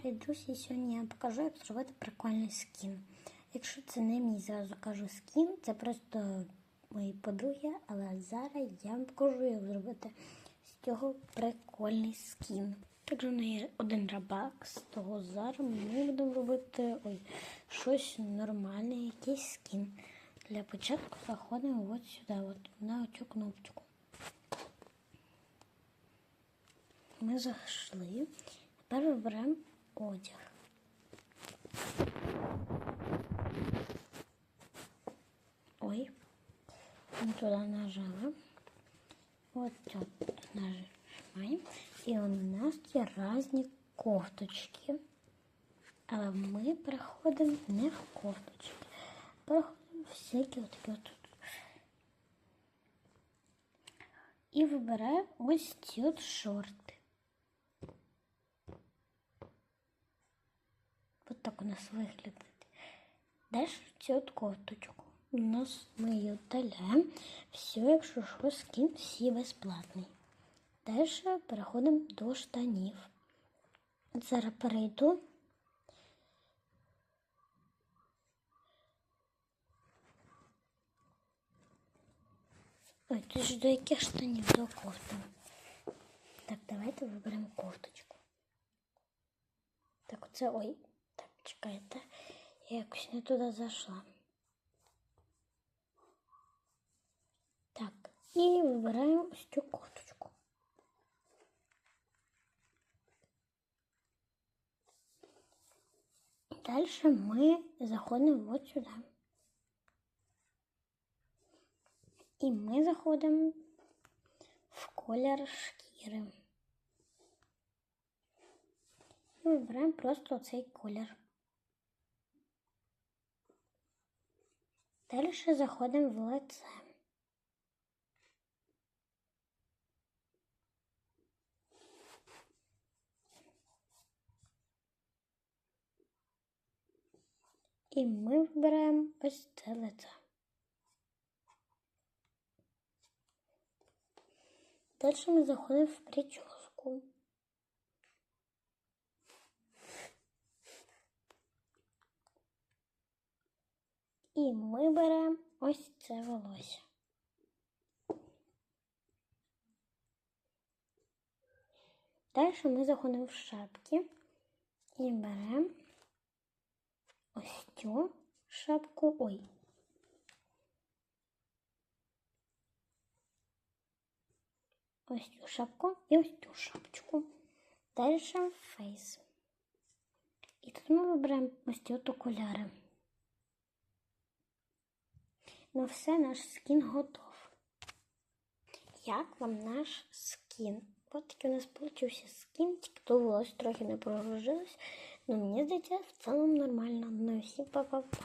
Привіт, друзі! Сьогодні я покажу, як зробити прикольний скін. Якщо це не мій зразу кажу скін, це просто мої подруги, але зараз я вам покажу, як зробити з цього прикольний скін. Також мене є один рабак, з того зараз ми будемо робити ой, щось нормальне, якийсь скін. Для початку заходимо от сюди, от, на цю кнопочку. Ми зайшли. Тепер виберемо одяг. Ой, не туди нажала. От тут нажимаємо. І у нас є різні кофточки. Але ми переходимо не в кофточки. Переходимо в всякі отакі от. І вибираємо ось ці от шорти. Так у нас виглядить. Далі цю кофточку. У нас ми її вдаляємо. Все, якщо що, скін всі безплатний. Далі переходимо до штанів. Зараз перейду. Ой, тут ж до яких штанів до кофти. Так, давайте виберемо кофточку. Так, оце ой. Так, чекайте. Я якось не туди зайшла. Так, і вибираємо ось цю кофточку. Далі ми заходимо от сюди. І ми заходимо в колір шкіри. І вибираємо просто цей колір. Далі заходимо в лице. І ми вибираємо ось це лице. Далі ми заходимо в прическу. І ми беремо ось це волосся. Далі ми заходимо в шапки і беремо ось цю шапку. Ой. Ось цю шапку і ось цю шапочку. Далі фейс. І тут ми вибираємо ось ці окуляри. Ну все, наш скін готов. Як вам наш скін? Ось такий у нас получився скін, тільки то волосся трохи не прогружилось. але мені здається, в цілому нормально. Ну па-па-па.